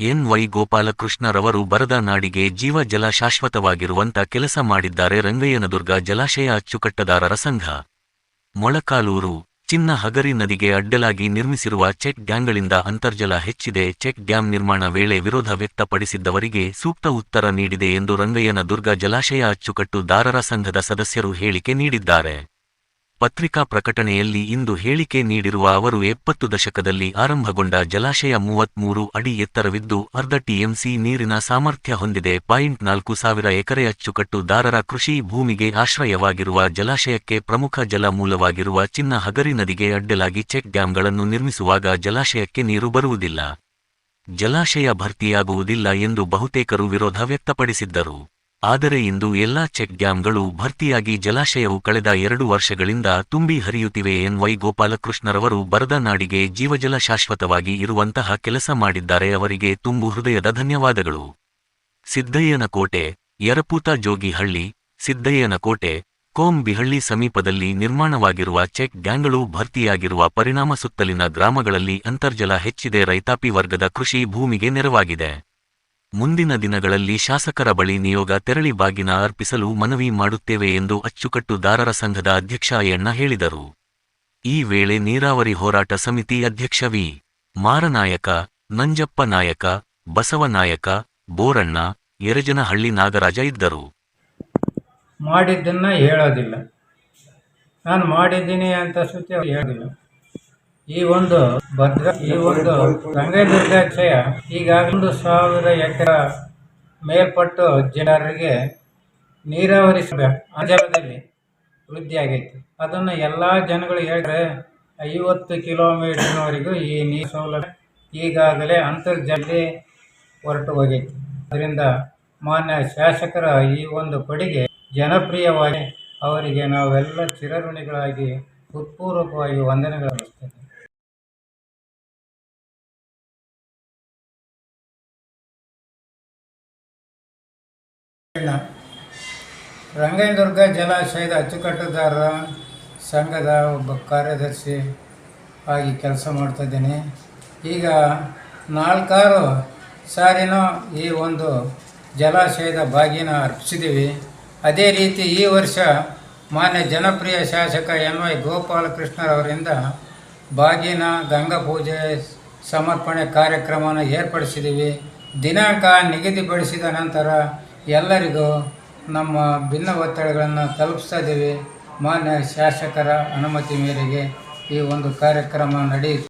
N Y ಗೋಪಾಲಕೃಷ್ಣರವರು ಬರದ ನಾಡಿಗೆ ಜೀವ ಜಲ ಶಾಶ್ವತವಾಗಿರುವಂತ ಕೆಲಸ ಮಾಡಿದ್ದಾರೆ ರಂಗಯ್ಯನದುರ್ಗ ಜಲಾಶಯ ಅಚ್ಚುಕಟ್ಟದಾರರ ಸಂಘ. ಮೊಳಕಾಲೂರು ಚಿನ್ನ ಹಗರಿ ನದಿಗೆ ಅಡ್ಡಲಾಗಿ ನಿರ್ಮಿಸಿರುವ ಚೆಕ್ ಡ್ಯಾಂಗಳಿಂದ ಅಂತರ್ಜಲ ಹೆಚ್ಚಿದೆ. ಚೆಕ್ ಡ್ಯಾಂ ನಿರ್ಮಾಣ ವೇಳೆ ವಿರೋಧ ವ್ಯಕ್ತಪಡಿಸಿದ್ದವರಿಗೆ ಸೂಕ್ತ ಉತ್ತರ ನೀಡಿದೆ ಎಂದು ರಂಗಯ್ಯನದುರ್ಗ ಜಲಾಶಯ ಅಚ್ಚುಕಟ್ಟುದಾರರ ಸಂಘದ ಸದಸ್ಯರು ಹೇಳಿಕೆ ನೀಡಿದ್ದಾರೆ. ಪತ್ರಿಕಾ ಪ್ರಕಟಣೆಯಲ್ಲಿ ಇಂದು ಹೇಳಿಕೆ ನೀಡಿರುವ ಅವರು ಎಪ್ಪತ್ತು ದಶಕದಲ್ಲಿ ಆರಂಭಗೊಂಡ ಜಲಾಶಯ ಮೂವತ್ಮೂರು ಅಡಿ ಎತ್ತರವಿದ್ದು ಅರ್ಧ ಟಿಎಂಸಿ ನೀರಿನ ಸಾಮರ್ಥ್ಯ ಹೊಂದಿದೆ. ಪಾಯಿಂಟ್ ನಾಲ್ಕು ಸಾವಿರ ಎಕರೆ ಅಚ್ಚುಕಟ್ಟುದಾರರ ಕೃಷಿ ಭೂಮಿಗೆ ಆಶ್ರಯವಾಗಿರುವ ಜಲಾಶಯಕ್ಕೆ ಪ್ರಮುಖ ಜಲ ಮೂಲವಾಗಿರುವ ಚಿನ್ನ ಹಗರಿ ನದಿಗೆ ಅಡ್ಡಲಾಗಿ ಚೆಕ್ ಡ್ಯಾಂಗಳನ್ನು ನಿರ್ಮಿಸುವಾಗ ಜಲಾಶಯಕ್ಕೆ ನೀರು ಬರುವುದಿಲ್ಲ. ಜಲಾಶಯ ಭರ್ತಿಯಾಗುವುದಿಲ್ಲ ಎಂದು ಬಹುತೇಕರು ವಿರೋಧ ವ್ಯಕ್ತಪಡಿಸಿದ್ದರು. ಆದರೆ ಇಂದು ಎಲ್ಲಾ ಚೆಕ್ ಡ್ಯಾಂಗಳು ಭರ್ತಿಯಾಗಿ ಜಲಾಶಯವು ಕಳೆದ ಎರಡು ವರ್ಷಗಳಿಂದ ತುಂಬಿ ಹರಿಯುತ್ತಿವೆ. ಎನ್ ವೈ ಗೋಪಾಲಕೃಷ್ಣರವರು ಬರದ ನಾಡಿಗೆ ಜೀವಜಲ ಶಾಶ್ವತವಾಗಿ ಇರುವಂತಹ ಕೆಲಸ ಮಾಡಿದ್ದಾರೆ. ಅವರಿಗೆ ತುಂಬು ಹೃದಯದ ಧನ್ಯವಾದಗಳು. ಸಿದ್ದಯ್ಯನಕೋಟೆ, ಯರಪೂತ ಜೋಗಿಹಳ್ಳಿ, ಸಿದ್ದಯ್ಯನಕೋಟೆ, ಕೋಂಬಿಹಳ್ಳಿ ಸಮೀಪದಲ್ಲಿ ನಿರ್ಮಾಣವಾಗಿರುವ ಚೆಕ್ ಡ್ಯಾಂಗಳು ಭರ್ತಿಯಾಗಿರುವ ಪರಿಣಾಮ ಸುತ್ತಲಿನ ಗ್ರಾಮಗಳಲ್ಲಿ ಅಂತರ್ಜಲ ಹೆಚ್ಚಿದೆ. ರೈತಾಪಿ ವರ್ಗದ ಕೃಷಿ ಭೂಮಿಗೆ ನೆರವಾಗಿದೆ. ಮುಂದಿನ ದಿನಗಳಲ್ಲಿ ಶಾಸಕರ ಬಳಿ ನಿಯೋಗ ತೆರಳಿ ಬಾಗಿನ ಅರ್ಪಿಸಲು ಮನವಿ ಮಾಡುತ್ತೇವೆ ಎಂದು ಅಚ್ಚುಕಟ್ಟುದಾರರ ಸಂಘದ ಅಧ್ಯಕ್ಷ ಅಯ್ಯಣ್ಣ ಹೇಳಿದರು. ಈ ವೇಳೆ ನೀರಾವರಿ ಹೋರಾಟ ಸಮಿತಿ ಅಧ್ಯಕ್ಷ ವಿ. ಮಾರನಾಯಕ, ನಂಜಪ್ಪ ನಾಯಕ ಬಸವನಾಯಕ ಬೋರಣ್ಣ ಎರಜನಹಳ್ಳಿ ನಾಗರಾಜ ಇದ್ದರು. ಮಾಡಿದ್ದನ್ನು ಹೇಳೋದಿಲ್ಲ. ನಾನು ಮಾಡಿದ್ದೀನಿ ಅಂತ ಸುತ್ತಿ ಹೇಳೋದಿಲ್ಲ. ಈ ಒಂದು ಭದ್ರ ಈ ಒಂದು ಗಂಗಾದುರ್ಗಾಕ್ಷಯ ಒಂದು ಸಾವಿರ ಎಕರೆ ಮೇಲ್ಪಟ್ಟು ಜನರಿಗೆ ನೀರಾವರಿ ಅಂಜಲದಲ್ಲಿ ಆಗೈತಿ. ಅದನ್ನು ಎಲ್ಲ ಜನಗಳು ಹೇಳಿದ್ರೆ ಐವತ್ತು ಕಿಲೋಮೀಟರ್ವರೆಗೂ ಈ ನೀರು ಸೌಲಭ್ಯ ಈಗಾಗಲೇ ಅಂತರ್ಜಲ್ಲಿ ಹೊರಟು ಹೋಗೈತಿ. ಅದರಿಂದ ಮಾನ್ಯ ಶಾಸಕರ ಈ ಒಂದು ಪಡಿಗೆ ಜನಪ್ರಿಯವಾಗಿ ಅವರಿಗೆ ನಾವೆಲ್ಲ ಚಿರಋಣಿಗಳಾಗಿ ಹೃತ್ಪೂರ್ವಕವಾಗಿ ವಂದನೆಗಳು ರಂಗನದುರ್ಗ ಜಲಾಶಯದ ಅಚ್ಚುಕಟ್ಟುದಾರರ ಸಂಘದ ಒಬ್ಬ ಕಾರ್ಯದರ್ಶಿ ಆಗಿ ಕೆಲಸ ಮಾಡ್ತಾಯಿದ್ದೀನಿ ಈಗ ನಾಲ್ಕಾರು ಸಾರಿನೂ ಈ ಒಂದು ಜಲಾಶಯದ ಬಾಗಿನ ಅರ್ಪಿಸಿದ್ದೀವಿ. ಅದೇ ರೀತಿ ಈ ವರ್ಷ ಮಾನ್ಯ ಜನಪ್ರಿಯ ಶಾಸಕ ಎನ್ ವೈ ಗೋಪಾಲಕೃಷ್ಣರವರಿಂದ ಬಾಗಿನ ಗಂಗಾ ಪೂಜೆ ಸಮರ್ಪಣೆ ಕಾರ್ಯಕ್ರಮವನ್ನು ಏರ್ಪಡಿಸಿದ್ದೀವಿ. ದಿನಾಂಕ ನಿಗದಿಪಡಿಸಿದ ನಂತರ ಎಲ್ಲರಿಗೂ ನಮ್ಮ ಭಿನ್ನ ಒತ್ತಡಗಳನ್ನು ತಲುಪಿಸ್ತಾ ಇದ್ದೀವಿ ಮಾನ್ಯ ಶಾಸಕರ ಅನುಮತಿ ಮೇರೆಗೆ ಈ ಒಂದು ಕಾರ್ಯಕ್ರಮ ನಡೆಯಿತು